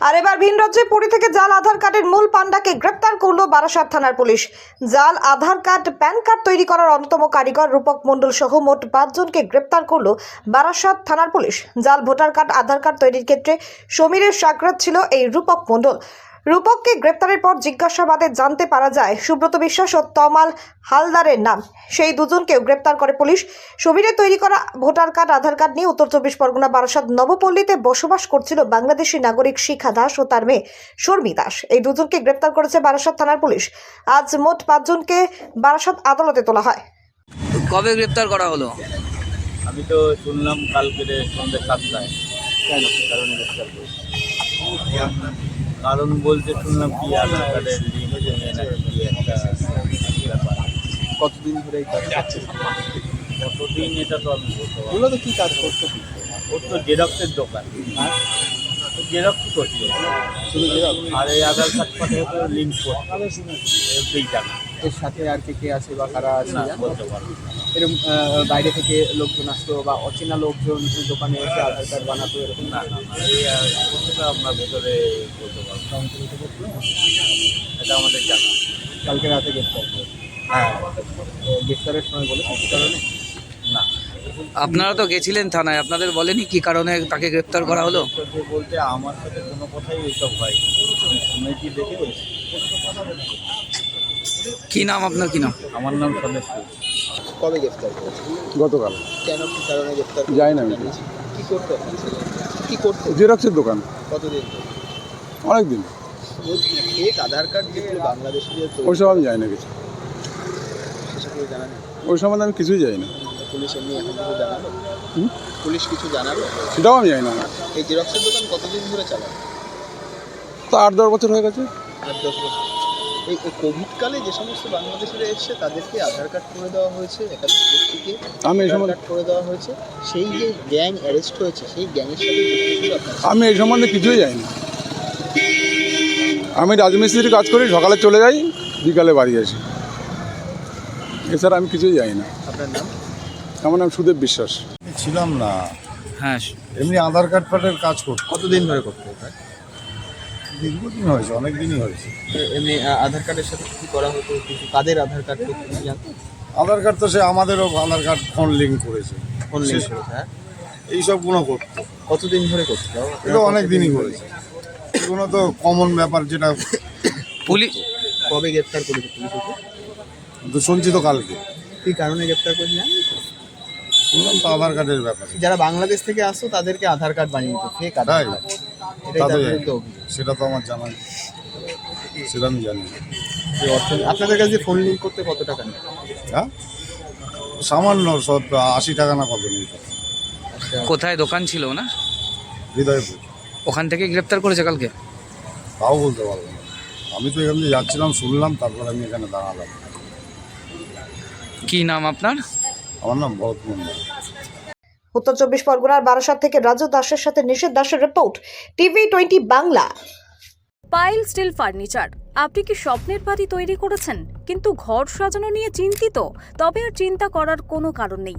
আর এবার ভিন রাজ্যে পুরী থেকে জাল আধার কার্ডের মূল পান্ডাকে গ্রেপ্তার করল বারাসাত থানার পুলিশ। জাল, আধার কার্ড, প্যান কার্ড তৈরি করার অন্যতম কারিগর রূপক মণ্ডল সহ মোট পাঁচজনকে গ্রেপ্তার করল বারাসাত থানার পুলিশ। জাল, ভোটার কার্ড, আধার কার্ড তৈরির ক্ষেত্রে সমীরের সাকরাত ছিল এই রূপক মণ্ডল। রূপককে গ্রেপ্তারের পর জিজ্ঞাসাবাদে জানতে পারা যায় সুব্রত বিশ্বাস ও তমাল হালদারের নাম। সেই দুজনকেও গ্রেপ্তার করে পুলিশ। সমীরের তৈরি করা ভোটার কার্ড আধার কার্ড নিয়ে উত্তর চব্বিশ পরগনা বারাসাত নবপল্লীতে বসবাস করছিল বাংলাদেশি নাগরিক শিখা দাস ও তার মেয়ে শর্মী দাস। এই দুজনকে গ্রেপ্তার করেছে বারাসাত থানার পুলিশ। আজ মোট পাঁচজনকে বারাসাত আদালতে তোলা হয়। কবে গ্রেপ্তার করা হলো? আমি তো শুনলাম কালকে সন্ধ্যে সাতটায়। কেন? কারণ গ্রেপ্তার করেছি। কারণ বলতে শুনলাম কি আধার কার্ডের লিঙ্ক নিয়ে নাকি কি একটা ব্যাপার কতদিন ধরে এই কাজ করছে? কতদিন এটা তো আমি বলতে পারব মূলত কি কাজ করতো ওর তো জেরক্সের দোকান। জেরক্স করছে। শুধু যেরকম আর এই আধার কার্ড পাঠিয়ে তো লিঙ্ক করছে। জানা এর সাথে আর কে কে আছে বা কারা আছে না? বলতে পারব। এরকম বাইরে থেকে লোকজন আসতো বা অচেনা লোকজন দোকানে এসে আধার কার্ড বানাতো এরকম? না আমরা ভেতরে বলতে পারব। এটা আমাদের জানা। কালকে রাতে গ্রেফতার হ্যাঁ। গ্রেফতারের সময় বলে কি কারণে? না। আপনারা তো গেছিলেন থানায় আপনাদের বলেনি কি কারণে তাকে গ্রেপ্তার করা হলো? বলতে আমার সাথে কোনো কথাই এইসব হয় আমি শুনেছি দেখে কি নাম আপনার কি নাম? আমার নাম সদস্য কবে গ্রেফতার করেছে? গতকাল। কেন কি কারণে গ্রেফতার যাই না আমি। কি করতো? কি করতো জেরক্সের দোকান। কতদিন? অনেক দিন ফেক আধার কার্ড যেগুলো বাংলাদেশিদের তৈরি ওইসব আমি জানি না কিছু। ওই সম্বন্ধে আমি কিছুই জানি না। পুলিশ এমনি এখন কিছু জানালো? পুলিশ কিছু জানালো? সেটাও আমি জানি না। এই জেরক্সের দোকান কতদিন ধরে তো আট দশ বছর হয়ে গেছে। আট দশ বছর। এই কোভিডকালে যে সমস্ত বাংলাদেশিরা এসছে তাদেরকে আধার কার্ড করে দেওয়া হয়েছে একাধিক ব্যক্তিকে আমি এই সম্বন্ধে করে দেওয়া হয়েছে। সেই যে গ্যাং অ্যারেস্ট হয়েছে সেই গ্যাংয়ের সাথে আমি এই সম্বন্ধে কিছুই জানি না আমি রাজমিস্ত্রির কাজ করি সকালে চলে যাই বিকালে বাড়ি আসি। এছাড়া আমি কিছুই জানি না আপনার নাম? আমার নাম সুদেব বিশ্বাস। ছিলাম না। হ্যাঁ এমনি আধার কার্ড ফার্ডের কাজ করতো কতদিন ধরে করতে হবে দীর্ঘদিন হয়েছে অনেক দিনই হয়েছে এমনি আধার কার্ডের সাথে কি করা হতো? কিছু কাদের আধার কার্ড আধার কার্ড তো সে আমাদেরও আধার কার্ড ফোন লিঙ্ক করেছে। ফোন লিঙ্ক করেছে হ্যাঁ? এইসবগুলো করতো। কতদিন ধরে করতে এটা অনেক দিনই করেছে। এগুলো তো কমন ব্যাপার যেটা পুলিশ কবে গ্রেপ্তার করেছে পুলিশ তো শুনছি তো কালকে। কি কারণে গ্রেপ্তার করেছে? শুনলাম তো আধার কার্ডের ব্যাপার। যারা বাংলাদেশ থেকে আসতো তাদেরকে আধার কার্ড বানিয়ে দিত ফেক আধার কার্ড। এটাই তা তার তো বিরুদ্ধে জানি। অভিযোগ। সেটা তো আমার জানা সেটা আমি জানি আপনাদের কাছে ফোন লিঙ্ক করতে কত টাকা নেয়? হ্যাঁ? সামান্য সব আশি টাকা না কত নিত কোথায়? দোকান ছিল না? হৃদয়পুর। ওখান থেকে গ্রেপ্তার করেছে কালকে? তাও বলতে পারব না। আমি তো এখান থেকে যাচ্ছিলাম শুনলাম তারপর আমি এখানে দাঁড়ালাম। কি নাম আপনার? আমার নাম ভরত মন্ডল উত্তর চব্বিশ পরগনার বারাসাত থেকে রাজু দাসের সাথে নিষেধ দাসের রিপোর্ট টিভি টোয়েন্টি বাংলা। পাইল স্টিল ফার্নিচার আপনি কি স্বপ্নের বাড়ি তৈরি করেছেন? কিন্তু ঘর সাজানো নিয়ে চিন্তিত, তবে আর চিন্তা করার কোনো কারণ নেই।